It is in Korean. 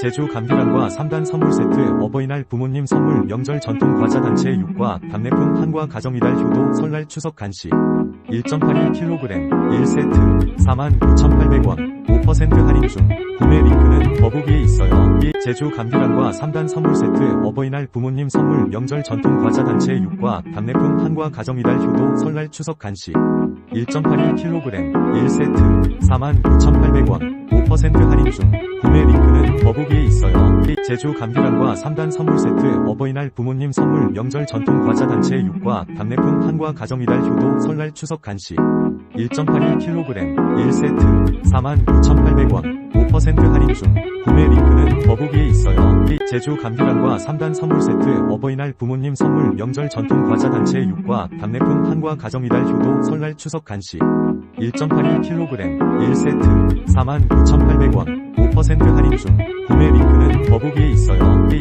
제주 감귤안과 3단 선물 세트 어버이날 부모님 선물 명절 전통 과자 단체 6과 답례품 한과 가정이달 효도 설날 추석 간식. 1.81kg 1세트 49,800원 5% 할인 중. 구매 링크는 더보기에 있어요. 이 제주 감귤안과 3단 선물 세트 어버이날 부모님 선물 명절 전통 과자 단체 6과 답례품 한과 가정이달 효도 설날 추석 간식. 1.81kg 1세트 49,800원 5% 할인 중. 구매 링크 는 더보기에 있어요. 이 제주 감귤안과 3단 선물 세트 어버이날 부모님 선물 명절 전통 과자 단체 6과 답례품 한과 가정이달 효도 설날 추석 간식 1.81kg 1세트 49,800원 5% 할인 중 구매 링크는 더보기에 있어요. 이 제주 감귤안과 3단 선물 세트 어버이날 부모님 선물 명절 전통 과자 단체 6과 답례품 한과 가정이달 효도 설날 추석 간식 1.81kg 1세트 49,800원 5% 할인 중 링크는 더보기에 있어요. 이